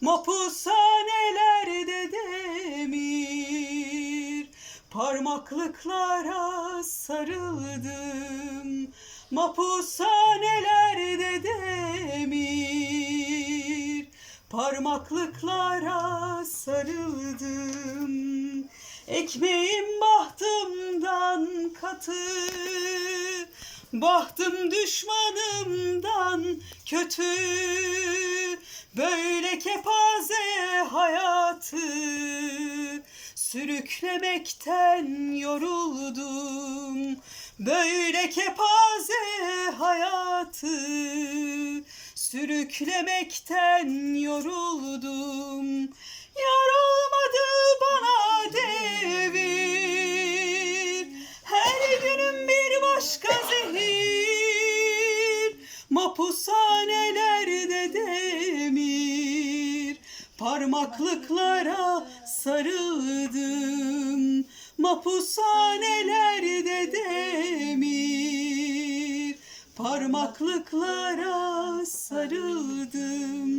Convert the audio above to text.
Mapushanelerde demir. Parmaklıklara sarıldım. Mapushanelerde demir. Parmaklıklara sarıldım. Ekmeğim bahtımdan katı. Bahtım düşmanımdan kötü. Böyle kepaze hayatı Sürüklemekten yoruldum. Böyle kepaze hayatı Sürüklemekten yoruldum. Yorulmadı Parmaklıklara sarıldım. Mapushanelerde demir. Parmaklıklara sarıldım